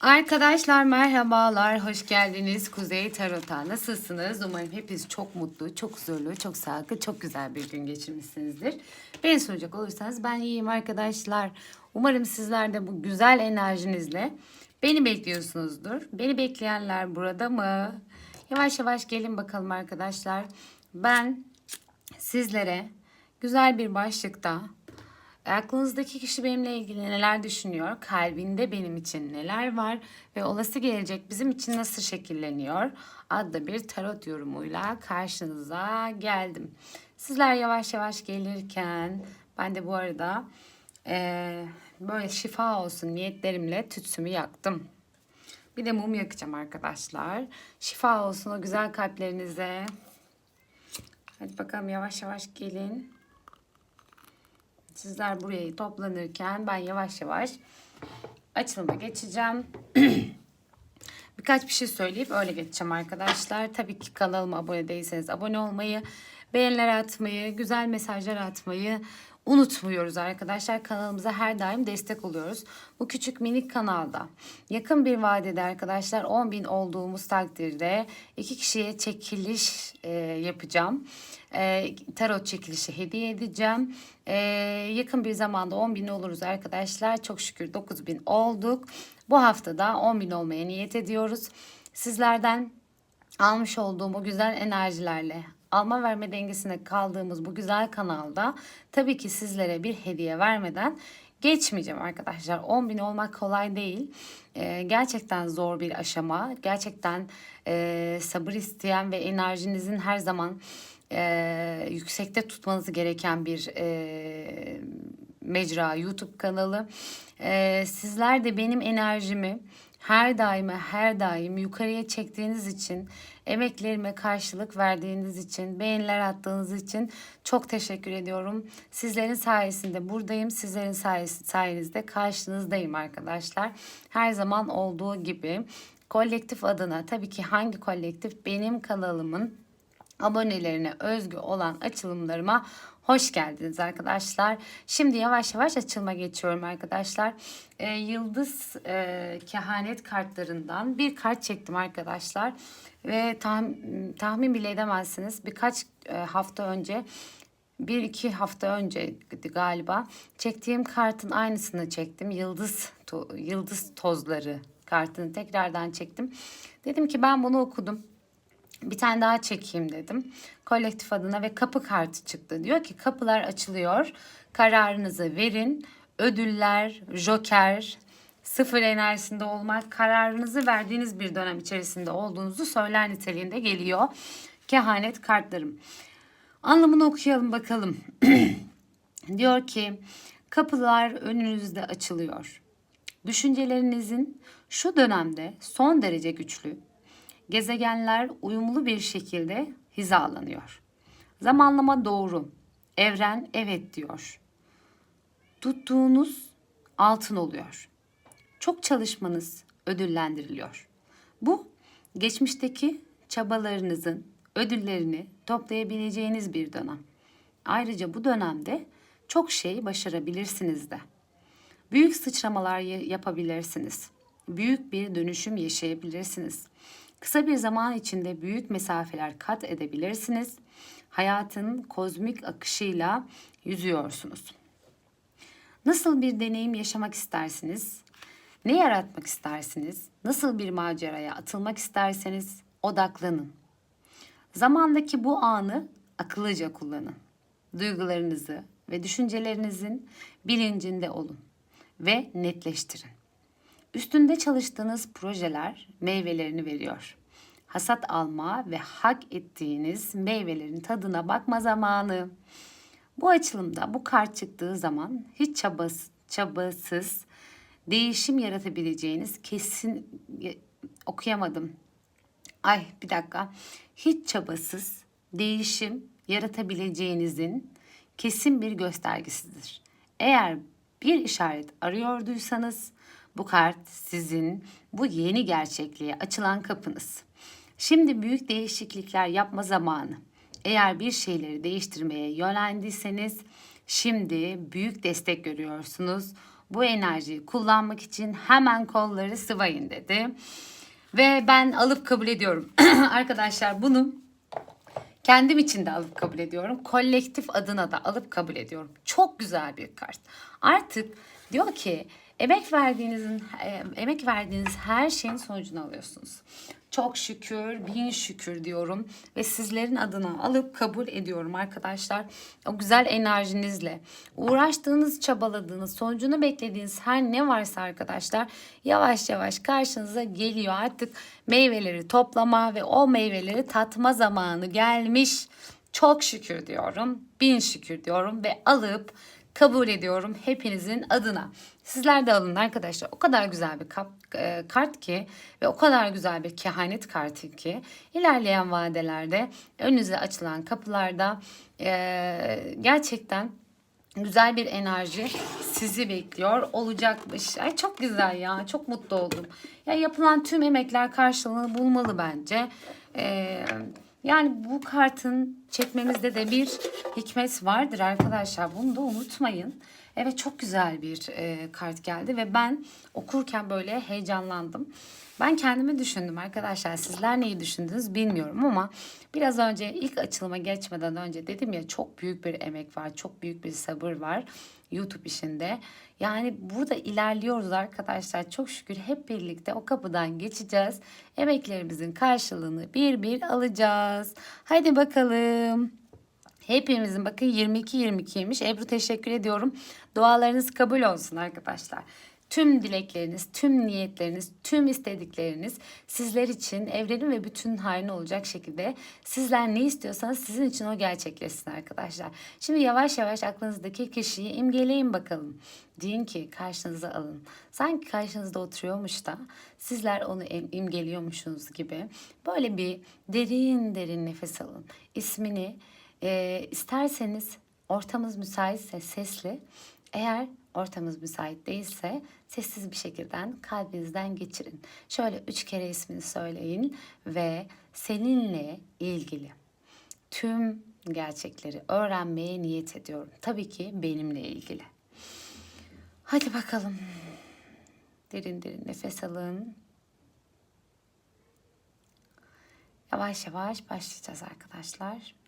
Arkadaşlar merhabalar, hoş geldiniz Kuzey Tarot'a. Nasılsınız? Umarım hepiniz çok mutlu, çok huzurlu, çok sağlıklı, çok güzel bir gün geçirmişsinizdir. Beni soracak olursanız ben iyiyim arkadaşlar. Umarım sizler de bu güzel enerjinizle beni bekliyorsunuzdur. Beni bekleyenler burada mı? Yavaş yavaş gelin bakalım arkadaşlar. Ben sizlere güzel bir başlıkta Aklınızdaki kişi benimle ilgili neler düşünüyor? Kalbinde benim için neler var? Ve olası gelecek bizim için nasıl şekilleniyor? Adlı bir tarot yorumuyla karşınıza geldim. Sizler yavaş yavaş gelirken ben de bu arada eee, böyle şifa olsun niyetlerimle tütsümü yaktım. Bir de mum yakacağım arkadaşlar. Şifa olsun o güzel kalplerinize. Hadi bakalım yavaş yavaş gelin. Sizler buraya toplanırken ben yavaş yavaş açılıma geçeceğim. Birkaç bir şey söyleyip öyle geçeceğim arkadaşlar. Tabii ki kanalıma abone değilseniz abone olmayı, beğeniler atmayı, güzel mesajlar atmayı unutmuyoruz arkadaşlar. Kanalımıza her daim destek oluyoruz. Bu küçük minik kanalda yakın bir vadede arkadaşlar 10 bin olduğumuz takdirde iki kişiye çekiliş e, yapacağım. E, tarot çekilişi hediye edeceğim. E, yakın bir zamanda 10 bin oluruz arkadaşlar. Çok şükür 9 bin olduk. Bu hafta da 10 bin olmaya niyet ediyoruz. Sizlerden almış olduğum o güzel enerjilerle alma verme dengesinde kaldığımız bu güzel kanalda tabii ki sizlere bir hediye vermeden geçmeyeceğim arkadaşlar. 10 bin olmak kolay değil. Ee, gerçekten zor bir aşama. Gerçekten e, sabır isteyen ve enerjinizin her zaman e, yüksekte tutmanız gereken bir e, mecra YouTube kanalı. E, sizler de benim enerjimi her daima her daim yukarıya çektiğiniz için, emeklerime karşılık verdiğiniz için, beğeniler attığınız için çok teşekkür ediyorum. Sizlerin sayesinde buradayım. Sizlerin sayenizde karşınızdayım arkadaşlar. Her zaman olduğu gibi kolektif adına tabii ki hangi kolektif benim kanalımın abonelerine özgü olan açılımlarıma hoş geldiniz arkadaşlar. Şimdi yavaş yavaş açılma geçiyorum arkadaşlar. Ee, Yıldız e, kehanet kartlarından bir kart çektim arkadaşlar. Ve tahmin, tahmin bile edemezsiniz birkaç e, hafta önce bir iki hafta önce galiba çektiğim kartın aynısını çektim. Yıldız to- yıldız tozları kartını tekrardan çektim. Dedim ki ben bunu okudum. Bir tane daha çekeyim dedim. Kolektif adına ve kapı kartı çıktı. Diyor ki kapılar açılıyor. Kararınızı verin. Ödüller, joker, sıfır enerjisinde olmak, kararınızı verdiğiniz bir dönem içerisinde olduğunuzu söyler niteliğinde geliyor. Kehanet kartlarım. Anlamını okuyalım bakalım. Diyor ki kapılar önünüzde açılıyor. Düşüncelerinizin şu dönemde son derece güçlü. Gezegenler uyumlu bir şekilde hizalanıyor. Zamanlama doğru. Evren evet diyor. Tuttuğunuz altın oluyor. Çok çalışmanız ödüllendiriliyor. Bu geçmişteki çabalarınızın ödüllerini toplayabileceğiniz bir dönem. Ayrıca bu dönemde çok şey başarabilirsiniz de. Büyük sıçramalar ya- yapabilirsiniz. Büyük bir dönüşüm yaşayabilirsiniz. Kısa bir zaman içinde büyük mesafeler kat edebilirsiniz. Hayatın kozmik akışıyla yüzüyorsunuz. Nasıl bir deneyim yaşamak istersiniz? Ne yaratmak istersiniz? Nasıl bir maceraya atılmak isterseniz odaklanın. Zamandaki bu anı akıllıca kullanın. Duygularınızı ve düşüncelerinizin bilincinde olun ve netleştirin. Üstünde çalıştığınız projeler meyvelerini veriyor. Hasat alma ve hak ettiğiniz meyvelerin tadına bakma zamanı. Bu açılımda bu kart çıktığı zaman hiç çabası, çabasız değişim yaratabileceğiniz kesin okuyamadım. Ay bir dakika. Hiç çabasız değişim yaratabileceğinizin kesin bir göstergesidir. Eğer bir işaret arıyorduysanız bu kart sizin bu yeni gerçekliğe açılan kapınız. Şimdi büyük değişiklikler yapma zamanı. Eğer bir şeyleri değiştirmeye yöneldiyseniz şimdi büyük destek görüyorsunuz. bu enerjiyi kullanmak için hemen kolları sıvayın dedi. Ve ben alıp kabul ediyorum. Arkadaşlar bunu kendim için de alıp kabul ediyorum. Kolektif adına da alıp kabul ediyorum. Çok güzel bir kart. Artık diyor ki emek verdiğinizin e, emek verdiğiniz her şeyin sonucunu alıyorsunuz. Çok şükür, bin şükür diyorum ve sizlerin adına alıp kabul ediyorum arkadaşlar. O güzel enerjinizle uğraştığınız, çabaladığınız, sonucunu beklediğiniz her ne varsa arkadaşlar yavaş yavaş karşınıza geliyor. Artık meyveleri toplama ve o meyveleri tatma zamanı gelmiş. Çok şükür diyorum, bin şükür diyorum ve alıp kabul ediyorum hepinizin adına. Sizler de alın arkadaşlar. O kadar güzel bir kap, e, kart ki ve o kadar güzel bir kehanet kartı ki ilerleyen vadelerde önünüze açılan kapılarda e, gerçekten güzel bir enerji sizi bekliyor olacakmış. Ay çok güzel ya. Çok mutlu oldum. Ya yapılan tüm emekler karşılığını bulmalı bence. Ee, yani bu kartın çekmemizde de bir hikmet vardır arkadaşlar. Bunu da unutmayın. Evet çok güzel bir e, kart geldi ve ben okurken böyle heyecanlandım. Ben kendimi düşündüm arkadaşlar. Sizler neyi düşündünüz bilmiyorum ama biraz önce ilk açılıma geçmeden önce dedim ya çok büyük bir emek var, çok büyük bir sabır var YouTube işinde. Yani burada ilerliyoruz arkadaşlar. Çok şükür hep birlikte o kapıdan geçeceğiz. Emeklerimizin karşılığını bir bir alacağız. Haydi bakalım. Hepimizin bakın 22-22'ymiş. Ebru teşekkür ediyorum. Dualarınız kabul olsun arkadaşlar. Tüm dilekleriniz, tüm niyetleriniz, tüm istedikleriniz sizler için evrenin ve bütün hayrına olacak şekilde sizler ne istiyorsanız sizin için o gerçekleşsin arkadaşlar. Şimdi yavaş yavaş aklınızdaki kişiyi imgeleyin bakalım. Deyin ki karşınıza alın. Sanki karşınızda oturuyormuş da sizler onu im- imgeliyormuşsunuz gibi. Böyle bir derin derin nefes alın. İsmini e, isterseniz ortamız müsaitse sesli, eğer ortamız müsait değilse sessiz bir şekilde kalbinizden geçirin. Şöyle üç kere ismini söyleyin ve seninle ilgili tüm gerçekleri öğrenmeye niyet ediyorum. Tabii ki benimle ilgili. Hadi bakalım. Derin derin nefes alın. Yavaş yavaş başlayacağız arkadaşlar.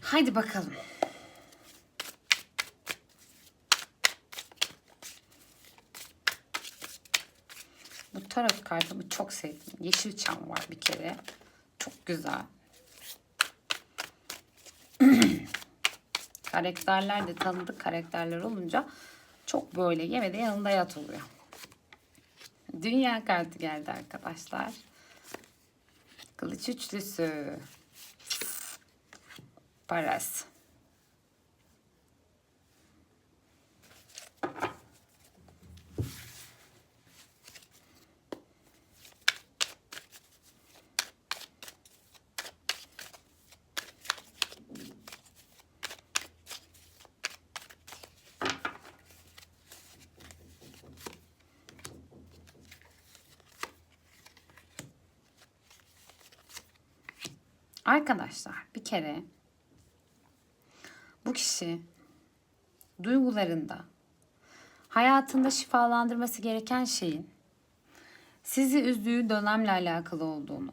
Haydi bakalım. Bu tarot kartımı çok sevdim. Yeşilçam var bir kere. Çok güzel. karakterler de tanıdık karakterler olunca çok böyle yeme de yanında yat oluyor. Dünya kartı geldi arkadaşlar. Kılıç üçlüsü. Paras. Arkadaşlar bir kere bu kişi duygularında hayatında şifalandırması gereken şeyin sizi üzdüğü dönemle alakalı olduğunu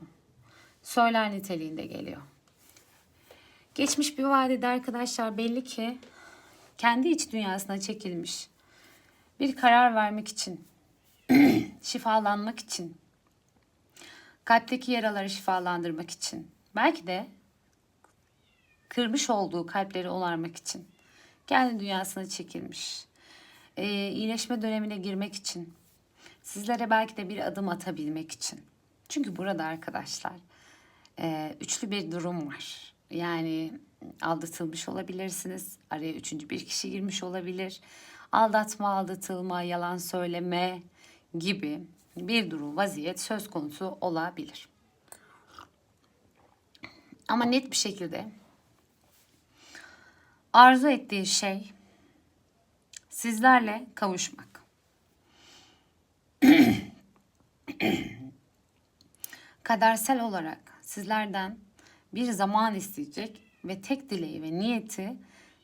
söyler niteliğinde geliyor. Geçmiş bir vadede arkadaşlar belli ki kendi iç dünyasına çekilmiş bir karar vermek için, şifalanmak için, kalpteki yaraları şifalandırmak için, belki de kırmış olduğu kalpleri onarmak için kendi dünyasına çekilmiş. Ee, iyileşme dönemine girmek için. Sizlere belki de bir adım atabilmek için. Çünkü burada arkadaşlar e, üçlü bir durum var. Yani aldatılmış olabilirsiniz. Araya üçüncü bir kişi girmiş olabilir. Aldatma, aldatılma, yalan söyleme gibi bir durum, vaziyet söz konusu olabilir. Ama net bir şekilde arzu ettiği şey sizlerle kavuşmak. Kadersel olarak sizlerden bir zaman isteyecek ve tek dileği ve niyeti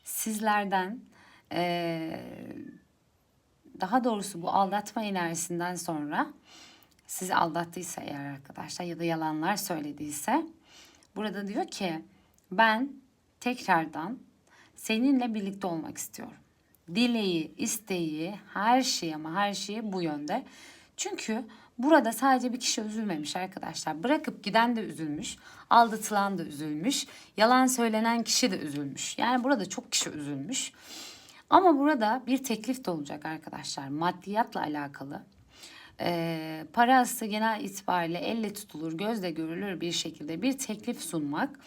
sizlerden eee, daha doğrusu bu aldatma enerjisinden sonra sizi aldattıysa eğer arkadaşlar ya da yalanlar söylediyse burada diyor ki ben tekrardan seninle birlikte olmak istiyorum. Dileği, isteği, her şey ama her şeyi bu yönde. Çünkü burada sadece bir kişi üzülmemiş arkadaşlar. Bırakıp giden de üzülmüş, aldatılan da üzülmüş, yalan söylenen kişi de üzülmüş. Yani burada çok kişi üzülmüş. Ama burada bir teklif de olacak arkadaşlar. Maddiyatla alakalı. Ee, parası genel itibariyle elle tutulur, gözle görülür bir şekilde bir teklif sunmak.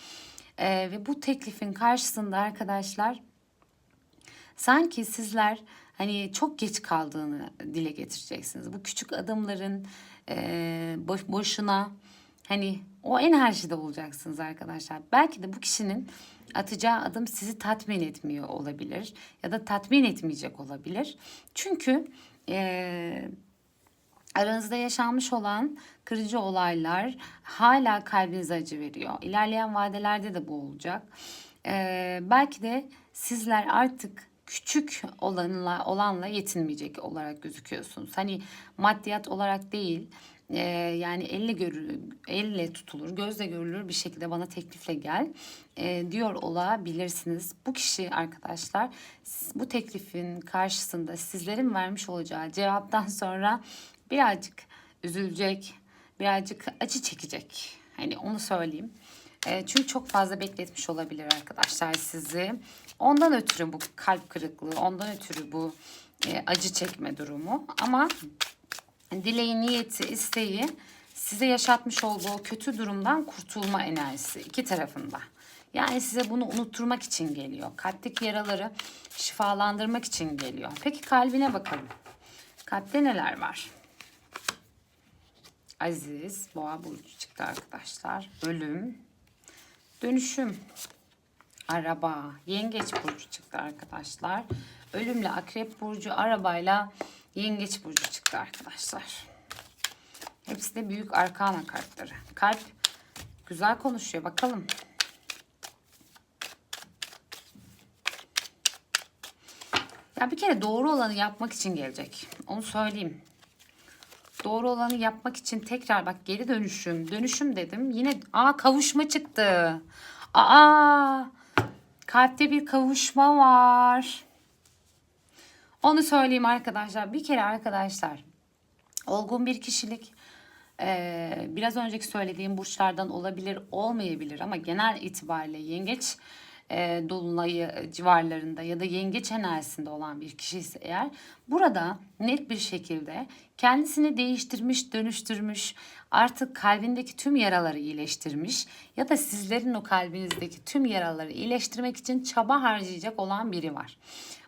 Ee, ve bu teklifin karşısında arkadaşlar sanki sizler hani çok geç kaldığını dile getireceksiniz. Bu küçük adımların e, boş, boşuna hani o enerjide olacaksınız arkadaşlar. Belki de bu kişinin atacağı adım sizi tatmin etmiyor olabilir ya da tatmin etmeyecek olabilir. Çünkü e, aranızda yaşanmış olan kırıcı olaylar hala kalbinize acı veriyor. İlerleyen vadelerde de bu olacak. Ee, belki de sizler artık küçük olanla olanla yetinmeyecek olarak gözüküyorsunuz. Hani maddiyat olarak değil e, yani elle görülür, elle tutulur, gözle görülür bir şekilde bana teklifle gel e, diyor olabilirsiniz. Bu kişi arkadaşlar bu teklifin karşısında sizlerin vermiş olacağı cevaptan sonra birazcık üzülecek, birazcık acı çekecek. Hani onu söyleyeyim. E, çünkü çok fazla bekletmiş olabilir arkadaşlar sizi. Ondan ötürü bu kalp kırıklığı, ondan ötürü bu e, acı çekme durumu. Ama dileği, niyeti, isteği size yaşatmış olduğu kötü durumdan kurtulma enerjisi iki tarafında. Yani size bunu unutturmak için geliyor. Kalpteki yaraları şifalandırmak için geliyor. Peki kalbine bakalım. Kalpte neler var? Aziz, boğa burcu çıktı arkadaşlar. Ölüm, dönüşüm, araba, yengeç burcu çıktı arkadaşlar. Ölümle akrep burcu, arabayla yengeç burcu çıktı arkadaşlar. Hepsi de büyük arkana kartları. Kalp güzel konuşuyor bakalım. Ya bir kere doğru olanı yapmak için gelecek. Onu söyleyeyim. Doğru olanı yapmak için tekrar bak geri dönüşüm. Dönüşüm dedim. Yine aa kavuşma çıktı. Aa kalpte bir kavuşma var. Onu söyleyeyim arkadaşlar. Bir kere arkadaşlar olgun bir kişilik ee, biraz önceki söylediğim burçlardan olabilir olmayabilir ama genel itibariyle yengeç e, dolunayı civarlarında ya da yengeç enerjisinde olan bir kişi ise eğer burada net bir şekilde kendisini değiştirmiş, dönüştürmüş, artık kalbindeki tüm yaraları iyileştirmiş ya da sizlerin o kalbinizdeki tüm yaraları iyileştirmek için çaba harcayacak olan biri var.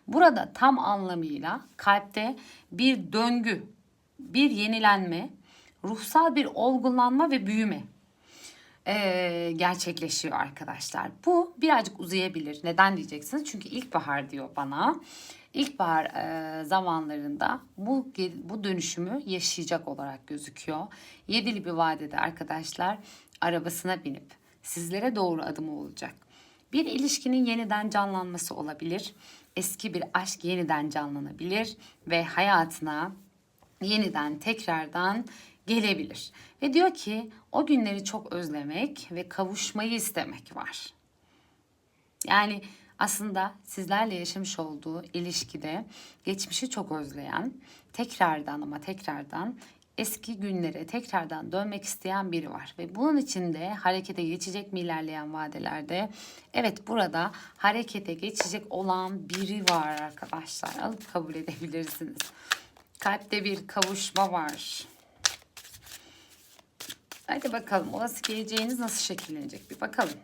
Burada tam anlamıyla kalpte bir döngü, bir yenilenme, ruhsal bir olgunlanma ve büyüme gerçekleşiyor arkadaşlar. Bu birazcık uzayabilir. Neden diyeceksiniz? Çünkü ilkbahar diyor bana. İlkbahar zamanlarında bu bu dönüşümü yaşayacak olarak gözüküyor. Yedili bir vadede arkadaşlar arabasına binip sizlere doğru adımı olacak. Bir ilişkinin yeniden canlanması olabilir. Eski bir aşk yeniden canlanabilir ve hayatına yeniden tekrardan gelebilir. Ve diyor ki o günleri çok özlemek ve kavuşmayı istemek var. Yani aslında sizlerle yaşamış olduğu ilişkide geçmişi çok özleyen, tekrardan ama tekrardan eski günlere tekrardan dönmek isteyen biri var. Ve bunun için de harekete geçecek mi ilerleyen vadelerde? Evet burada harekete geçecek olan biri var arkadaşlar. Alıp kabul edebilirsiniz. Kalpte bir kavuşma var. Hadi bakalım olası geleceğiniz nasıl şekillenecek bir bakalım.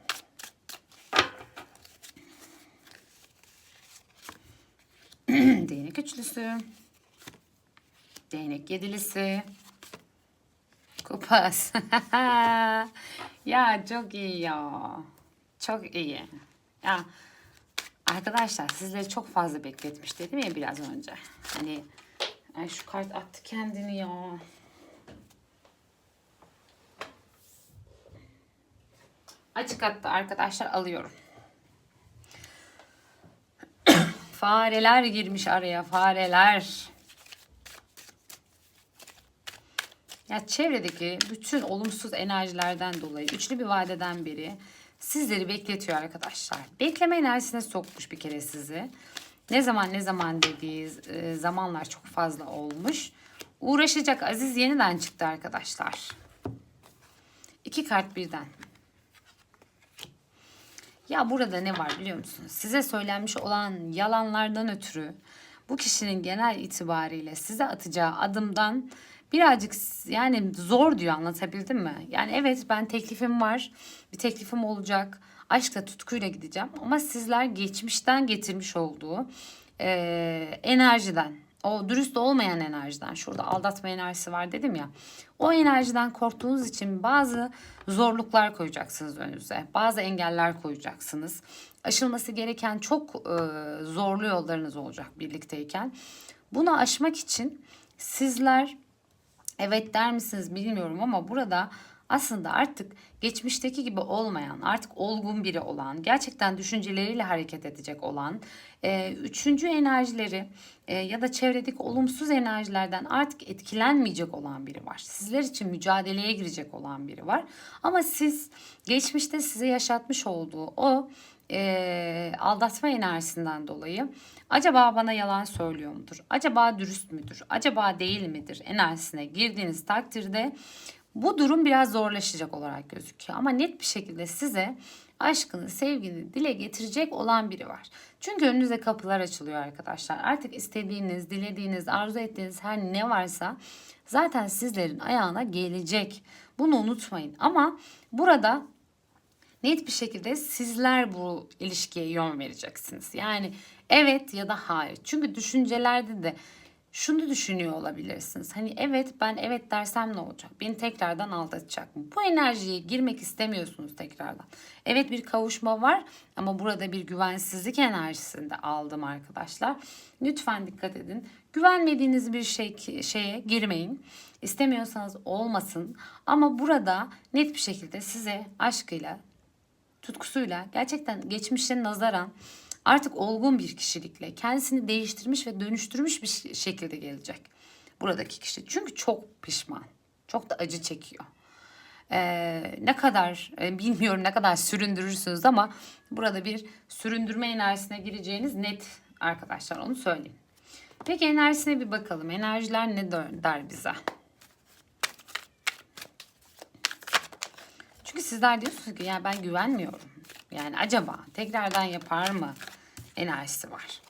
Değnek üçlüsü. Değnek yedilisi. Kupas. ya çok iyi ya. Çok iyi. Ya arkadaşlar sizleri çok fazla bekletmiş dedim ya biraz önce. Hani ay şu kart attı kendini ya. Açık attı arkadaşlar alıyorum. Fareler girmiş araya fareler. Ya çevredeki bütün olumsuz enerjilerden dolayı üçlü bir vadeden beri sizleri bekletiyor arkadaşlar. Bekleme enerjisine sokmuş bir kere sizi. Ne zaman ne zaman dediği e, zamanlar çok fazla olmuş. Uğraşacak Aziz yeniden çıktı arkadaşlar. İki kart birden. Ya burada ne var biliyor musunuz? Size söylenmiş olan yalanlardan ötürü bu kişinin genel itibariyle size atacağı adımdan birazcık yani zor diyor anlatabildim mi? Yani evet ben teklifim var. Bir teklifim olacak. Aşkla tutkuyla gideceğim. Ama sizler geçmişten getirmiş olduğu eee, enerjiden o dürüst olmayan enerjiden şurada aldatma enerjisi var dedim ya o enerjiden korktuğunuz için bazı zorluklar koyacaksınız önünüze bazı engeller koyacaksınız. Aşılması gereken çok e, zorlu yollarınız olacak birlikteyken. Bunu aşmak için sizler evet der misiniz bilmiyorum ama burada aslında artık geçmişteki gibi olmayan, artık olgun biri olan, gerçekten düşünceleriyle hareket edecek olan, e, üçüncü enerjileri e, ya da çevredeki olumsuz enerjilerden artık etkilenmeyecek olan biri var. Sizler için mücadeleye girecek olan biri var. Ama siz geçmişte size yaşatmış olduğu o e, aldatma enerjisinden dolayı acaba bana yalan söylüyor mudur? Acaba dürüst müdür? Acaba değil midir? Enerjisine girdiğiniz takdirde bu durum biraz zorlaşacak olarak gözüküyor. Ama net bir şekilde size aşkını, sevgini dile getirecek olan biri var. Çünkü önünüze kapılar açılıyor arkadaşlar. Artık istediğiniz, dilediğiniz, arzu ettiğiniz her ne varsa zaten sizlerin ayağına gelecek. Bunu unutmayın. Ama burada net bir şekilde sizler bu ilişkiye yön vereceksiniz. Yani evet ya da hayır. Çünkü düşüncelerde de şunu düşünüyor olabilirsiniz. Hani evet ben evet dersem ne olacak? Beni tekrardan aldatacak mı? Bu enerjiye girmek istemiyorsunuz tekrardan. Evet bir kavuşma var ama burada bir güvensizlik enerjisinde aldım arkadaşlar. Lütfen dikkat edin. Güvenmediğiniz bir şey şeye girmeyin. İstemiyorsanız olmasın. Ama burada net bir şekilde size aşkıyla, tutkusuyla gerçekten geçmişe nazaran artık olgun bir kişilikle kendisini değiştirmiş ve dönüştürmüş bir şekilde gelecek buradaki kişi. Çünkü çok pişman. Çok da acı çekiyor. Ee, ne kadar e, bilmiyorum ne kadar süründürürsünüz ama burada bir süründürme enerjisine gireceğiniz net arkadaşlar onu söyleyeyim. Peki enerjisine bir bakalım. Enerjiler ne der bize? Çünkü sizler diyorsunuz ki ya ben güvenmiyorum. Yani acaba tekrardan yapar mı enerjisi var.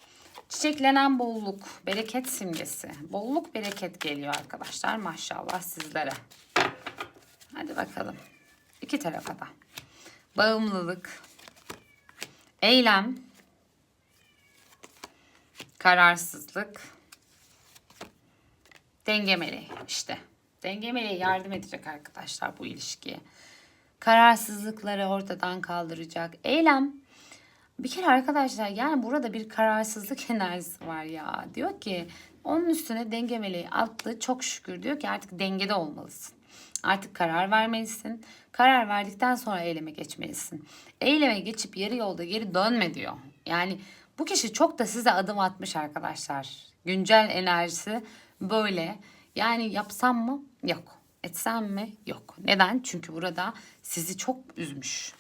Çiçeklenen bolluk, bereket simgesi. Bolluk bereket geliyor arkadaşlar maşallah sizlere. Hadi bakalım. İki tarafa da. Bağımlılık, eylem, kararsızlık, denge meleği işte. Denge meleği yardım edecek arkadaşlar bu ilişkiye. Kararsızlıkları ortadan kaldıracak. Eylem bir kere arkadaşlar yani burada bir kararsızlık enerjisi var ya. Diyor ki onun üstüne denge meleği attı. Çok şükür diyor ki artık dengede olmalısın. Artık karar vermelisin. Karar verdikten sonra eyleme geçmelisin. Eyleme geçip yarı yolda geri dönme diyor. Yani bu kişi çok da size adım atmış arkadaşlar. Güncel enerjisi böyle. Yani yapsam mı? Yok. Etsem mi? Yok. Neden? Çünkü burada sizi çok üzmüş.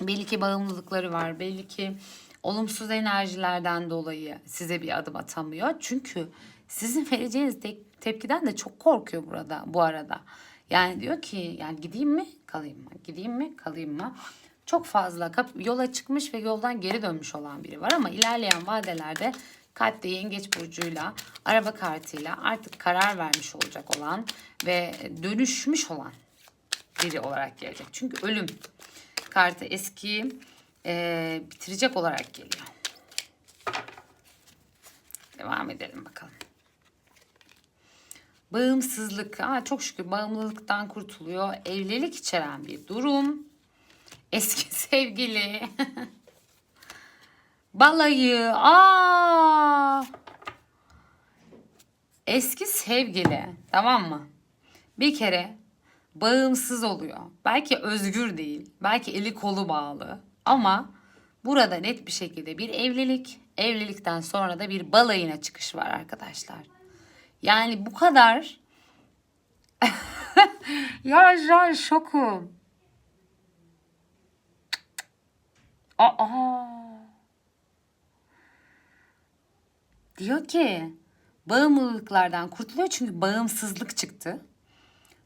Belli ki bağımlılıkları var. Belli ki olumsuz enerjilerden dolayı size bir adım atamıyor. Çünkü sizin vereceğiniz te- tepkiden de çok korkuyor burada bu arada. Yani diyor ki yani gideyim mi kalayım mı? Gideyim mi kalayım mı? Çok fazla yola çıkmış ve yoldan geri dönmüş olan biri var ama ilerleyen vadelerde kalpte yengeç burcuyla araba kartıyla artık karar vermiş olacak olan ve dönüşmüş olan biri olarak gelecek. Çünkü ölüm kartı eski e, bitirecek olarak geliyor. Devam edelim bakalım. Bağımsızlık. Aa, çok şükür bağımlılıktan kurtuluyor. Evlilik içeren bir durum. Eski sevgili. Balayı. Aa! Eski sevgili. Tamam mı? Bir kere bağımsız oluyor. Belki özgür değil, belki eli kolu bağlı ama burada net bir şekilde bir evlilik, evlilikten sonra da bir balayına çıkış var arkadaşlar. Yani bu kadar ya şu an şokum. Aa. Diyor ki bağımlılıklardan kurtuluyor çünkü bağımsızlık çıktı.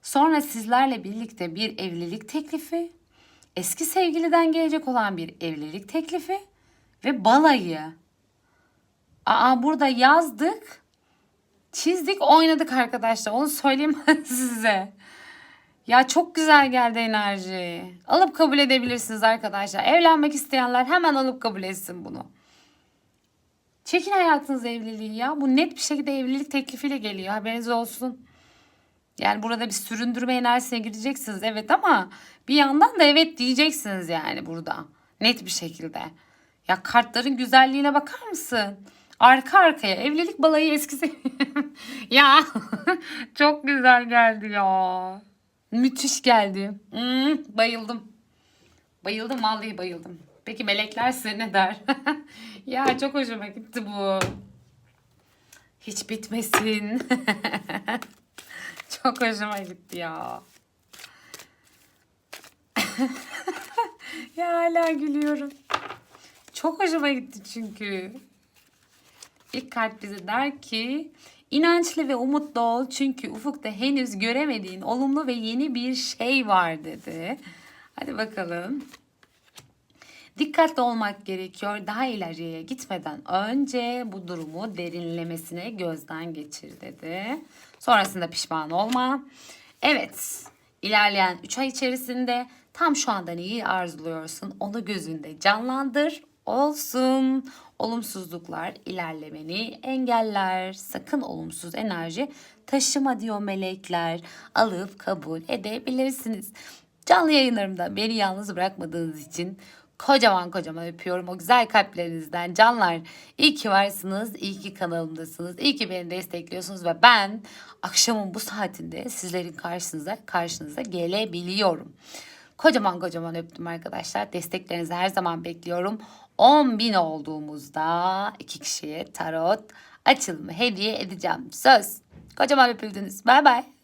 Sonra sizlerle birlikte bir evlilik teklifi, eski sevgiliden gelecek olan bir evlilik teklifi ve balayı. Aa burada yazdık, çizdik, oynadık arkadaşlar. Onu söyleyeyim size. Ya çok güzel geldi enerji. Alıp kabul edebilirsiniz arkadaşlar. Evlenmek isteyenler hemen alıp kabul etsin bunu. Çekin hayatınız evliliği ya. Bu net bir şekilde evlilik teklifiyle geliyor. Haberiniz olsun. Yani burada bir süründürme enerjisine gireceksiniz evet ama bir yandan da evet diyeceksiniz yani burada. Net bir şekilde. Ya kartların güzelliğine bakar mısın? Arka arkaya evlilik balayı eskisi. ya çok güzel geldi ya. Müthiş geldi. Hmm, bayıldım. Bayıldım vallahi bayıldım. Peki melekler size ne der? ya çok hoşuma gitti bu. Hiç bitmesin. Çok hoşuma gitti ya. ya hala gülüyorum. Çok hoşuma gitti çünkü. İlk kart bize der ki inançlı ve umutlu ol çünkü ufukta henüz göremediğin olumlu ve yeni bir şey var dedi. Hadi bakalım. Dikkatli olmak gerekiyor. Daha ileriye gitmeden önce bu durumu derinlemesine gözden geçir dedi. Sonrasında pişman olma. Evet, ilerleyen 3 ay içerisinde tam şu anda neyi arzuluyorsun onu gözünde canlandır. Olsun. Olumsuzluklar ilerlemeni engeller. Sakın olumsuz enerji taşıma diyor melekler. Alıp kabul edebilirsiniz. Canlı yayınlarımda beni yalnız bırakmadığınız için kocaman kocaman öpüyorum o güzel kalplerinizden canlar. İyi ki varsınız, iyi ki kanalımdasınız, iyi ki beni destekliyorsunuz ve ben akşamın bu saatinde sizlerin karşınıza karşınıza gelebiliyorum. Kocaman kocaman öptüm arkadaşlar. Desteklerinizi her zaman bekliyorum. 10 bin olduğumuzda iki kişiye tarot açılımı hediye edeceğim. Söz. Kocaman öpüldünüz. Bay bay.